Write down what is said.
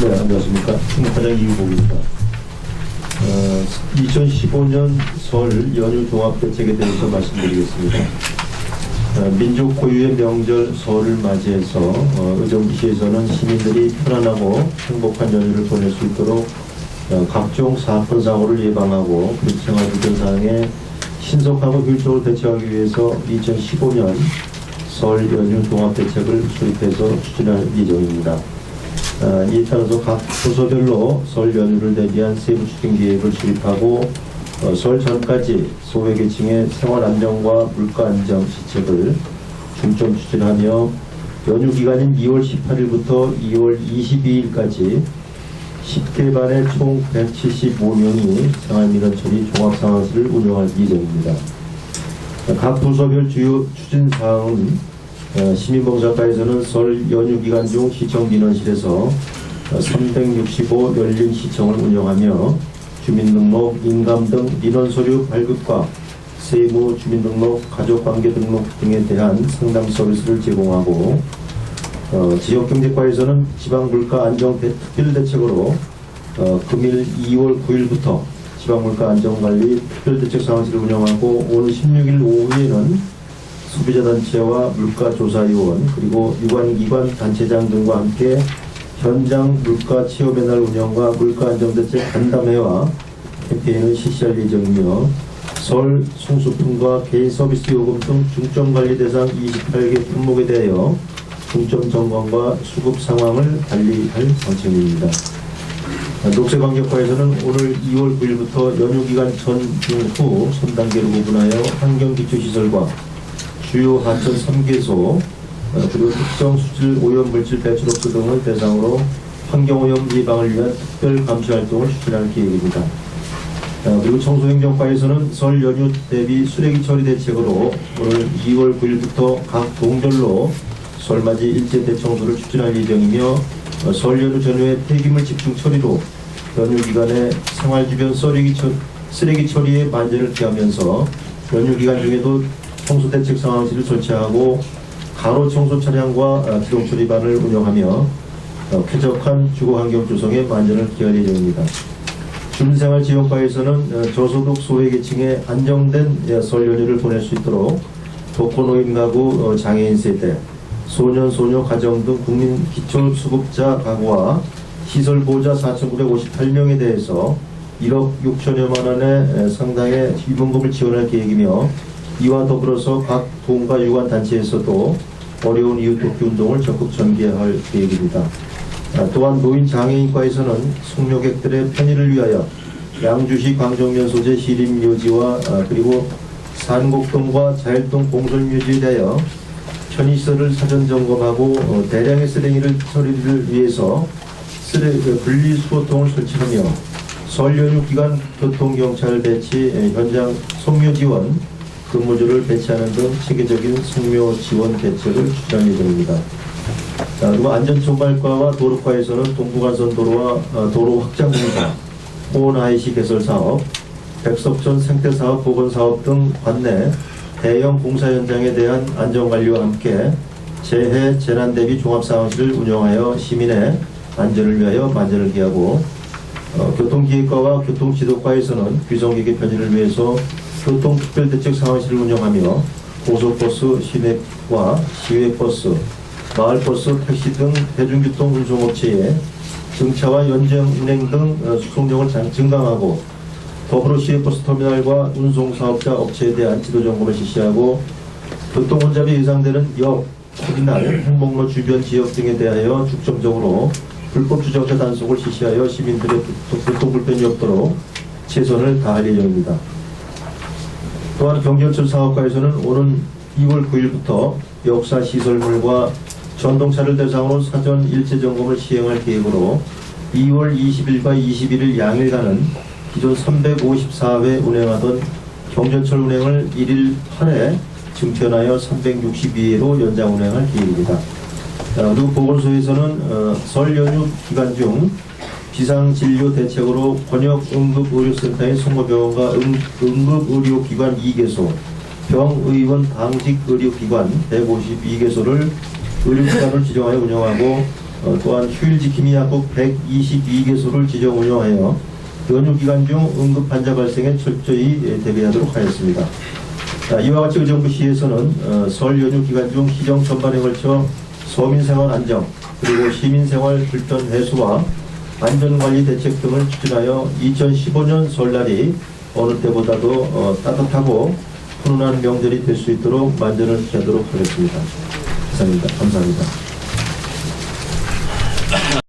네, 안녕하십니까. 충북과장 이유복입니다. 어, 2015년 설 연휴 종합대책에 대해서 말씀드리겠습니다. 어, 민족 고유의 명절 설을 맞이해서 어, 의정부시에서는 시민들이 편안하고 행복한 연휴를 보낼 수 있도록 어, 각종 사건 사고를 예방하고 불생활 불편 사항에 신속하고 효율적으로 대처하기 위해서 2015년 설 연휴 종합대책을 수립해서 추진할 예정입니다. 어, 이에 따라서 각 부서별로 설 연휴를 대비한 세부 추진 계획을 수립하고 어, 설 전까지 소외계층의 생활 안정과 물가 안정 시책을 중점 추진하며 연휴 기간인 2월 18일부터 2월 22일까지 10개 반의 총 175명이 생활민원 처리 종합상황실을 운영할 예정입니다. 각 부서별 주요 추진 사항은 어, 시민봉사과에서는 설 연휴 기간 중 시청 민원실에서 어, 365 열린 시청을 운영하며 주민등록, 인감 등 민원 서류 발급과 세무, 주민등록, 가족관계 등록 등에 대한 상담 서비스를 제공하고 어, 지역경제과에서는 지방물가 안정 대- 특별대책으로 어, 금일 2월 9일부터 지방물가 안정관리 특별대책 상황실을 운영하고 오늘 16일 오후에는 소비자단체와 물가조사위원 그리고 유관기관 단체장 등과 함께 현장 물가 체험의 날 운영과 물가 안정대책 간담회와 캠페인을 실시할 예정이며 설, 송수품과 개인 서비스 요금 등 중점 관리 대상 28개 품목에 대하여 중점 점검과 수급 상황을 관리할 방침입니다. 녹색환경과에서는 오늘 2월 9일부터 연휴 기간 전, 중, 후 3단계로 구분하여 환경기초시설과 주요 하천 3개소 어, 그리고 특정 수질 오염 물질 배출 업소 등을 대상으로 환경오염 예방을 위한 특별 감시 활동을 추진할 계획입니다. 어, 그리고 청소행정과에서는 설 연휴 대비 쓰레기 처리 대책으로 오늘 2월 9일부터 각 동별로 설맞이 일제 대청소를 추진할 예정이며 어, 설 연휴 전후에 폐기물 집중 처리로 연휴 기간에 생활 주변 쓰레기 처리에 만전을 기하면서 연휴 기간 중에도 청소 대책 상황실을 설치하고 가로 청소 차량과 어, 기동 처리반을 운영하며 어, 쾌적한 주거 환경 조성에 만전을 기할 예정입니다. 준생활 지역과에서는 어, 저소득 소외계층의 안정된 예, 설 연휴를 보낼 수 있도록 독거노인 가구 어, 장애인 세대, 소년 소녀 가정 등 국민 기초수급자 가구와 시설 보호자 4,958명에 대해서 1억 6천여만 원의 에, 상당의 유봉금을 지원할 계획이며 이와 더불어서 각 동과 유관 단체에서도 어려운 이웃 돕기 운동을 적극 전개할 계획입니다. 아, 또한 노인 장애인과에서는 숙려객들의 편의를 위하여 양주시 광정면 소재 시립묘지와 아, 그리고 산곡동과 자일동 공설묘지에 대하여 편의시설을 사전 점검하고 어, 대량의 쓰레기를 처리를 위해서 쓰레기 그 분리수거통을 설치하며 설 연휴 기간 교통경찰 배치, 에, 현장 송묘 지원, 근무조를 배치하는 등 체계적인 송묘 지원 대책을 추진할 예정입니다. 자, 그리고 안전총괄과와 도로과에서는 동부간선 도로와 어, 도로 확장 공사, 호원 IC 개설 사업, 백석천 생태 사업, 보건 사업 등 관내 대형 공사 현장에 대한 안전관리와 함께 재해 재난 대비 종합 상황실을 운영하여 시민의 안전을 위하여 만전을 기하고 어, 교통기획과와 교통지도과에서는 귀성객의 편의를 위해서 교통특별대책 상황실을 운영하며 고속버스, 시내와 시외버스, 마을버스, 택시 등 대중교통 운송업체에 승차와 연장 운행 등 어, 수송력을 장- 증강하고 더불어 시외버스 터미널과 운송사업자 업체에 대한 지도 점검을 실시하고 교통 혼잡이 예상되는 역, 터미널, 행복로 주변 지역 등에 대하여 중점적으로 불법 주정차 단속을 실시하여 시민들의 교통- 교통 불편이 없도록 최선을 다할 예정입니다. 또한 경전철 사업과에서는 오는 2월 9일부터 역사 시설물과 전동차를 대상으로 사전 일체 점검을 시행할 계획으로 2월 20일과 21일 양일간은 기존 354회 운행하던 경전철 운행을 1일 8회 증편하여 362회로 연장 운행할 계획입니다. 자, 그리고 보건소에서는 어, 설 연휴 기간 중 비상진료 대책으로 권역응급의료센터의 송도병원과 응, 응급의료기관 2개소, 병의원 당직의료기관 152개소를 의료기관을 지정하여 운영하고 어, 또한 휴일 지킴이 약국 122개소를 지정 운영하여 연휴 기간 중 응급 환자 발생에 철저히 예, 대비하도록 하였습니다. 자, 이와 같이 의정부 시에서는 어, 설 연휴 기간 중 시정 전반에 걸쳐 서민 생활 안정 그리고 시민 생활 불편 해소와 안전관리 대책 등을 추진하여 2015년 설날이 어느 때보다도 어, 따뜻하고 훈훈한 명절이 될 수 있도록 만전을 기하도록 하겠습니다. 이상입니다. 감사합니다.